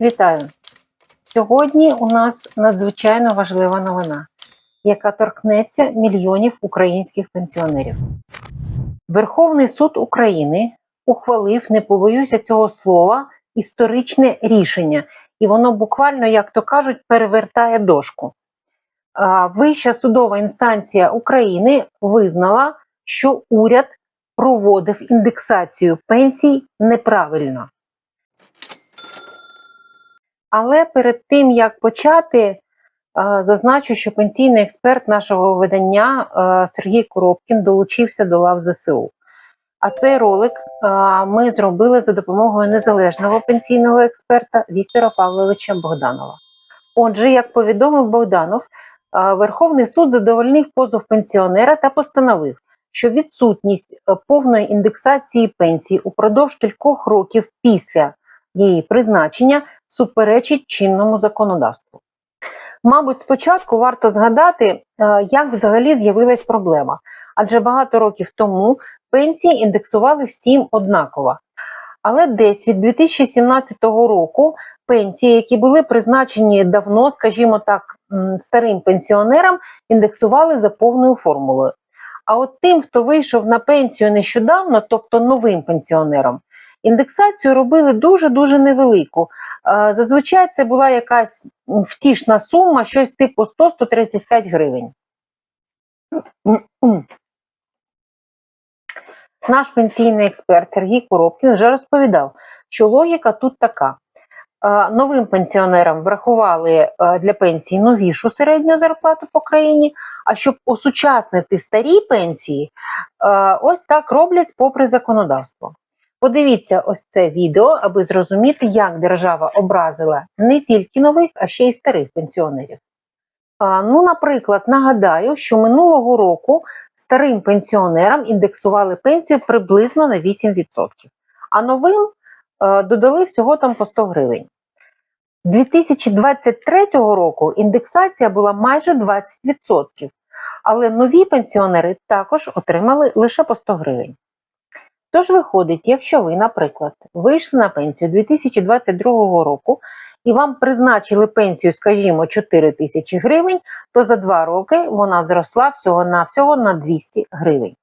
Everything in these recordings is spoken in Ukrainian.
Вітаю! Сьогодні у нас надзвичайно важлива новина, яка торкнеться мільйонів українських пенсіонерів. Верховний суд України ухвалив, не побоюся цього слова, історичне рішення, і воно буквально, як то кажуть, перевертає дошку. Вища судова інстанція України визнала, що уряд проводив індексацію пенсій неправильно. Але перед тим як почати, е, зазначу, що пенсійний експерт нашого видання е, Сергій Коробкін долучився до лав ЗСУ. А цей ролик е, ми зробили за допомогою незалежного пенсійного експерта Віктора Павловича Богданова. Отже, як повідомив Богданов, Верховний суд задовольнив позов пенсіонера та постановив, що відсутність повної індексації пенсії упродовж кількох років після її призначення суперечить чинному законодавству. Мабуть, спочатку варто згадати, е, як взагалі з'явилась проблема, адже багато років тому пенсії індексували всім однаково. Але десь від 2017 року пенсії, які були призначені давно, скажімо так, старим пенсіонерам, індексували за повною формулою. А от тим, хто вийшов на пенсію нещодавно, тобто новим пенсіонерам, індексацію робили дуже-дуже невелику. Е, Зазвичай це була якась втішна сума, щось типу 100-135 гривень. Наш пенсійний експерт Сергій Коробкін вже розповідав, що логіка тут така. Е, Новим пенсіонерам врахували е, для пенсії новішу середню зарплату по країні, а щоб осучаснити старі пенсії, ось так роблять попри законодавство. Подивіться ось це відео, аби зрозуміти, як держава образила не тільки нових, а ще й старих пенсіонерів. А, ну, наприклад, нагадаю, що минулого року старим пенсіонерам індексували пенсію приблизно на 8%, а новим е, додали всього там по 100 гривень. 2023 року індексація була майже 20%, але нові пенсіонери також отримали лише по 100 гривень. Тож виходить, якщо ви, наприклад, вийшли на пенсію 2022 року і вам призначили пенсію, скажімо, 4 тисячі гривень, то за 2 роки вона зросла всього-навсього на 200 гривень.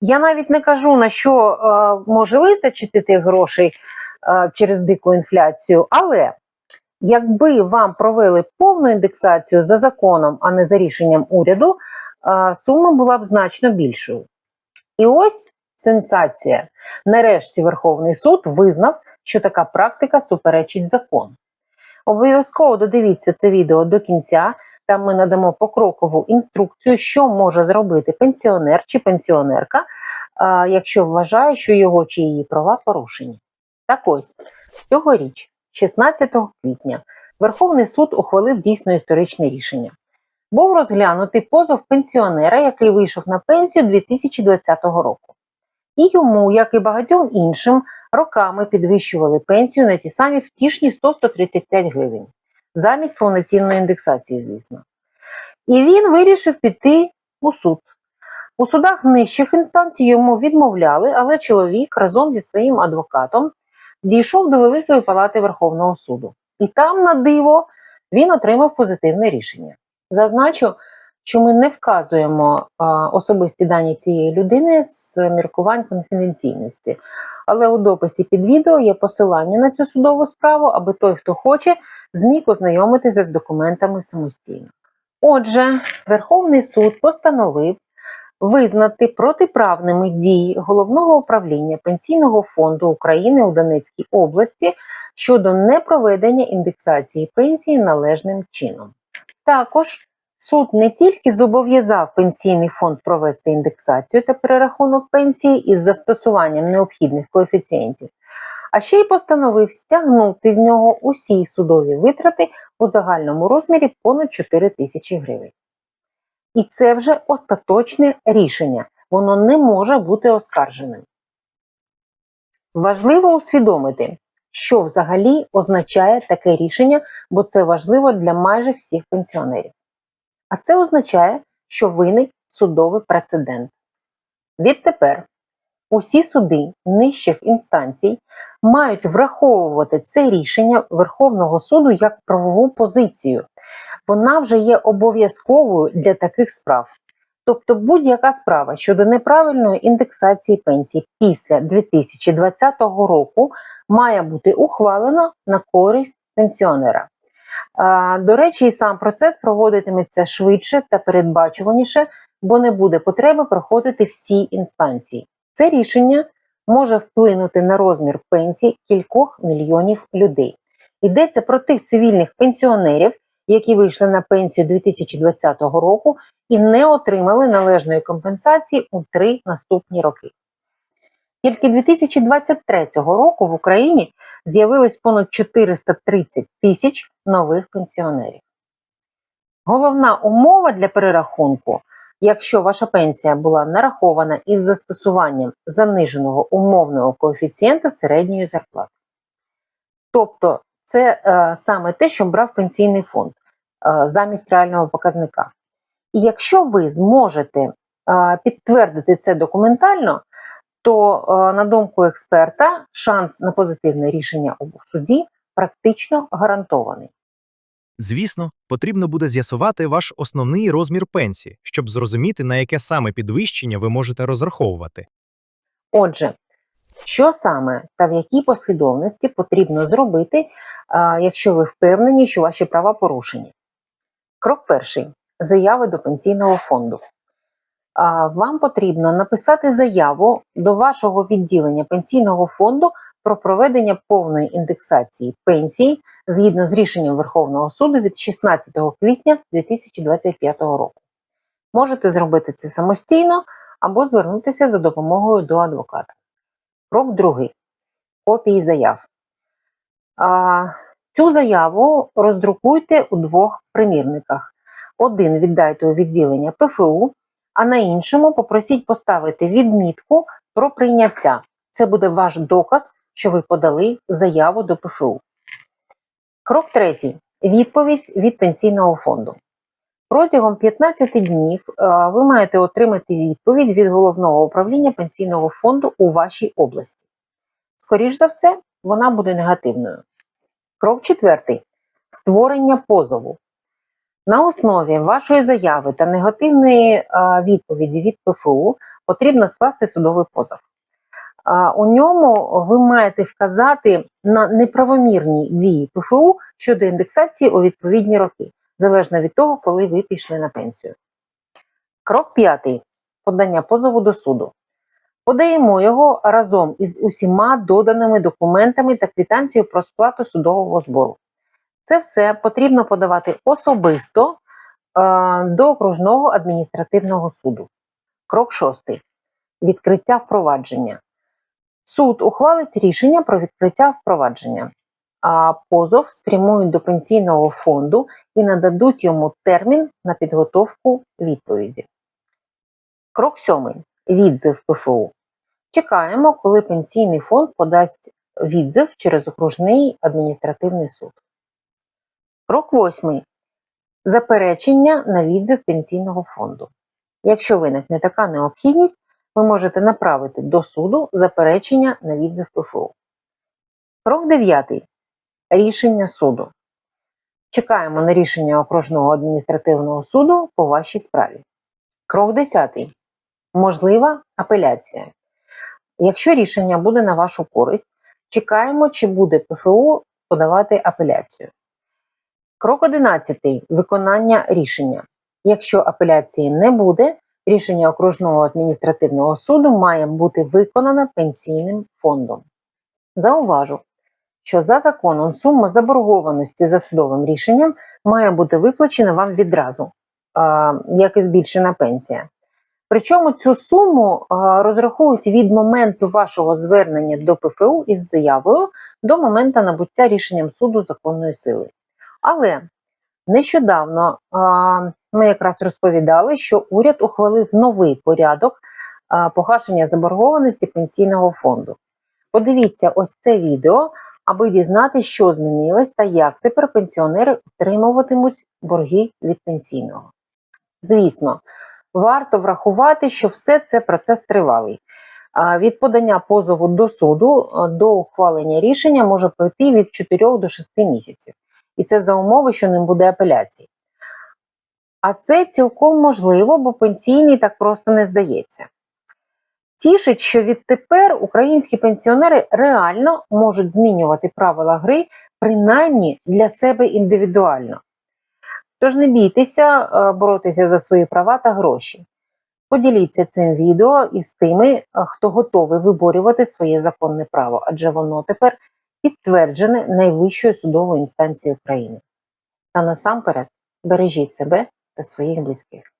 Я навіть не кажу, на що е, може вистачити тих грошей е, через дику інфляцію, але якби вам провели повну індексацію за законом, а не за рішенням уряду, е, сума була б значно більшою. І ось сенсація. Нарешті Верховний суд визнав, що така практика суперечить закону. Обов'язково додивіться це відео до кінця. Там ми надамо покрокову інструкцію, що може зробити пенсіонер чи пенсіонерка, якщо вважає, що його чи її права порушені. Так ось, цьогоріч, 16 квітня, Верховний суд ухвалив дійсно історичне рішення. Був розглянутий позов пенсіонера, який вийшов на пенсію 2020 року. І йому, як і багатьом іншим, роками підвищували пенсію на ті самі втішні 100-135 гривень, замість повноцінної індексації, звісно. І він вирішив піти у суд. У судах нижчих інстанцій йому відмовляли, але чоловік разом зі своїм адвокатом дійшов до Великої палати Верховного суду. І там, на диво, він отримав позитивне рішення. Зазначу, що ми не вказуємо особисті дані цієї людини з міркувань конфіденційності. Але у дописі під відео є посилання на цю судову справу, аби той, хто хоче, зміг ознайомитися з документами самостійно. Отже, Верховний суд постановив визнати протиправними дії Головного управління Пенсійного фонду України у Донецькій області щодо непроведення індексації пенсії належним чином. Також суд не тільки зобов'язав пенсійний фонд провести індексацію та перерахунок пенсії із застосуванням необхідних коефіцієнтів, а ще й постановив стягнути з нього усі судові витрати у загальному розмірі понад 4 тисячі гривень. І це вже остаточне рішення, воно не може бути оскарженим. Важливо усвідомити, що взагалі означає таке рішення, бо це важливо для майже всіх пенсіонерів. А це означає, що виник судовий прецедент. Відтепер Усі суди нижчих інстанцій мають враховувати це рішення Верховного суду як правову позицію. Вона вже є обов'язковою для таких справ. Тобто будь-яка справа щодо неправильної індексації пенсій після 2020 року має бути ухвалена на користь пенсіонера. До речі, і сам процес проводитиметься швидше та передбачуваніше, бо не буде потреби проходити всі інстанції. Це рішення може вплинути на розмір пенсій кількох мільйонів людей. Йдеться про тих цивільних пенсіонерів, які вийшли на пенсію 2020 року і не отримали належної компенсації у три наступні роки. Тільки 2023 року в Україні з'явилось понад 430 тисяч нових пенсіонерів. Головна умова для перерахунку, якщо ваша пенсія була нарахована із застосуванням заниженого умовного коефіцієнта середньої зарплати. Тобто це е, саме те, що брав пенсійний фонд е, замість реального показника. І якщо ви зможете е, підтвердити це документально, то, е, на думку експерта, шанс на позитивне рішення у суді практично гарантований. Звісно, потрібно буде з'ясувати ваш основний розмір пенсії, щоб зрозуміти, на яке саме підвищення ви можете розраховувати. Отже, що саме та в якій послідовності потрібно зробити, е, якщо ви впевнені, що ваші права порушені? Крок перший заяви до пенсійного фонду. Вам потрібно написати заяву до вашого відділення пенсійного фонду про проведення повної індексації пенсій згідно з рішенням Верховного суду від 16 квітня 2025 року. Можете зробити це самостійно або звернутися за допомогою до адвоката. Крок другий. Копії заяв. А, Цю заяву роздрукуйте у двох примірниках. Один віддайте у відділення ПФУ, а на іншому попросіть поставити відмітку про прийняття. Це буде ваш доказ, що ви подали заяву до ПФУ. Крок третій. Відповідь від пенсійного фонду. Протягом 15 днів е, ви маєте отримати відповідь від головного управління пенсійного фонду у вашій області. Скоріш за все, вона буде негативною. Крок четвертий. Створення позову. На основі вашої заяви та негативної відповіді від ПФУ потрібно скласти судовий позов. У ньому ви маєте вказати на неправомірні дії ПФУ щодо індексації у відповідні роки, залежно від того, коли ви пішли на пенсію. Крок п'ятий. Подання позову до суду. Подаємо його разом із усіма доданими документами та квитанцією про сплату судового збору. Це все потрібно подавати особисто е, до окружного адміністративного суду. Крок шостий. Відкриття впровадження. Суд ухвалить рішення про відкриття впровадження, а позов спрямують до пенсійного фонду і нададуть йому термін на підготовку відповіді. Крок сьомий. Відзив ПФУ. Чекаємо, коли пенсійний фонд подасть відзив через окружний адміністративний суд. Крок восьмий. Заперечення на відзив пенсійного фонду. Якщо виникне така необхідність, ви можете направити до суду заперечення на відзив ПФУ. Крок дев'ятий. Рішення суду. Чекаємо на рішення окружного адміністративного суду по вашій справі. Крок 10. Можлива апеляція. Якщо рішення буде на вашу користь, чекаємо, чи буде ПФУ подавати апеляцію. Крок 11. Виконання рішення. Якщо апеляції не буде, рішення окружного адміністративного суду має бути виконане пенсійним фондом. Зауважу, що за законом сума заборгованості за судовим рішенням має бути виплачена вам відразу, як і збільшена пенсія. Причому цю суму розрахують від моменту вашого звернення до ПФУ із заявою до моменту набуття рішенням суду законної сили. Але нещодавно ми якраз розповідали, що уряд ухвалив новий порядок погашення заборгованості пенсійного фонду. Подивіться ось це відео, аби дізнатися, що змінилось та як тепер пенсіонери отримуватимуть борги від пенсійного. Звісно, варто врахувати, що все це процес тривалий. Від подання позову до суду до ухвалення рішення може пройти від 4 до 6 місяців. І це за умови, що не буде апеляції. А це цілком можливо, бо пенсійний так просто не здається. Тішить, що відтепер українські пенсіонери реально можуть змінювати правила гри, принаймні для себе індивідуально. Тож не бійтеся е, боротися за свої права та гроші. Поділіться цим відео із тими, е, хто готовий виборювати своє законне право, адже воно тепер підтверджене найвищою судовою інстанцією України. Та насамперед бережіть себе та своїх близьких.